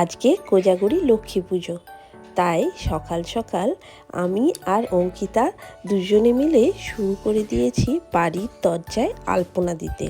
আজকে কোজাগরি লক্ষ্মী পুজো। তাই সকাল সকাল আমি আর অঙ্কিতা দুজনে মিলে শুরু করে দিয়েছি বাড়ির দরজায় আলপনা দিতে।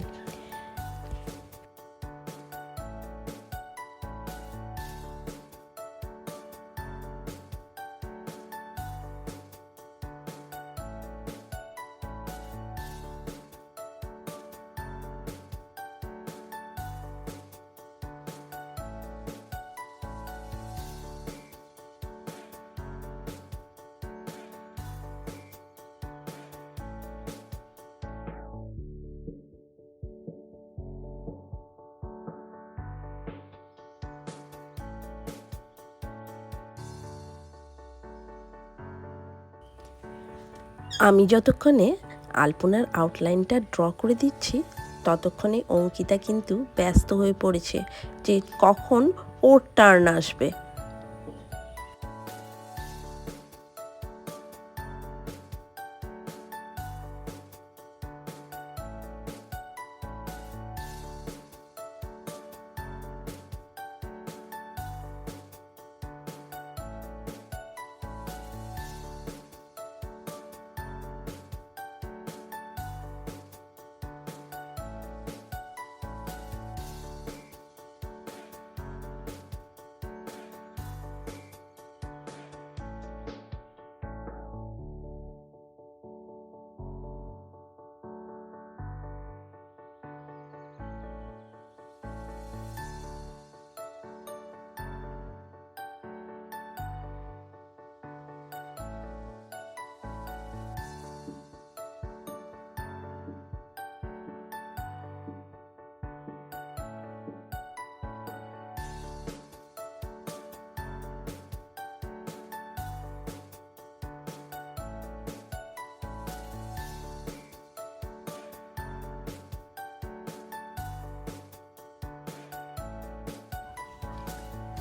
আমি যতক্ষণে আলপনার আউটলাইনটা ড্র করে দিচ্ছি, ততক্ষণে অঙ্কিতা কিন্তু ব্যস্ত হয়ে পড়েছে যে কখন ওর টার্ন আসবে।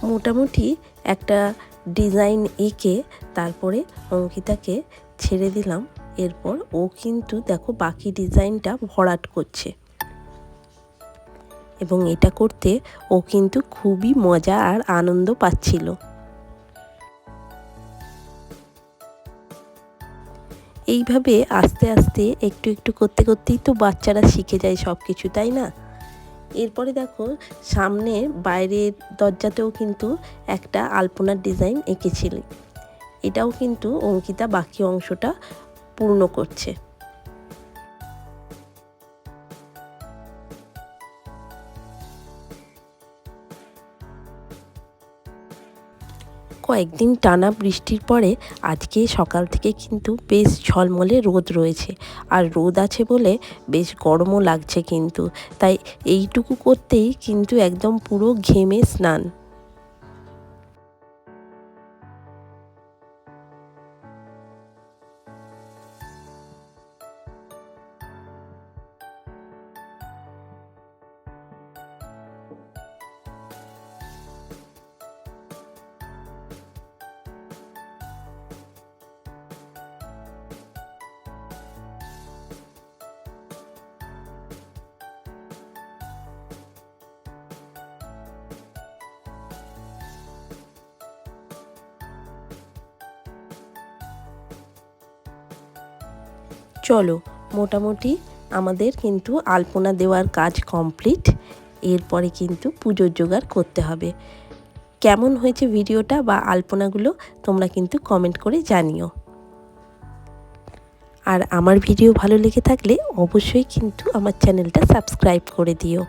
মোটামুটি একটা ডিজাইন এঁকে তারপরে অঙ্কিতাকে ছেড়ে দিলাম। এরপর ও কিন্তু দেখো বাকি ডিজাইনটা ভরাট করছে। এবং এটা করতে ও কিন্তু খুবই মজা আর আনন্দ পাচ্ছিল। এইভাবে আস্তে আস্তে একটু একটু করতে করতেই তো বাচ্চারা শিখে যায় সব কিছু তাই না? এরপরে দেখো, সামনে বাইরের দরজাতেও কিন্তু একটা আলপনার ডিজাইন এঁকেছিল। এটাও কিন্তু অঙ্কিতা বাকি অংশটা পূর্ণ করছে। কয়েকদিন টানা বৃষ্টির পরে আজকে সকাল থেকে কিন্তু বেশ ঝলমলে রোদ রয়েছে। আর রোদ আছে বলে বেশ গরমও লাগছে কিন্তু। তাই এইটুকু করতেই কিন্তু একদম পুরো ঘেমে স্নান। চলো, মোটামুটি আমাদের কিন্তু আলপনা দেওয়ার কাজ কমপ্লিট এরপরে কিন্তু পুজোর জোগাড় করতে হবে। কেমন হয়েছে ভিডিওটা বা আলপনাগুলো তোমরা কিন্তু কমেন্ট করে জানিও। আর আমার ভিডিও ভালো লেগে থাকলে অবশ্যই কিন্তু আমার চ্যানেলটা সাবস্ক্রাইব করে দিও।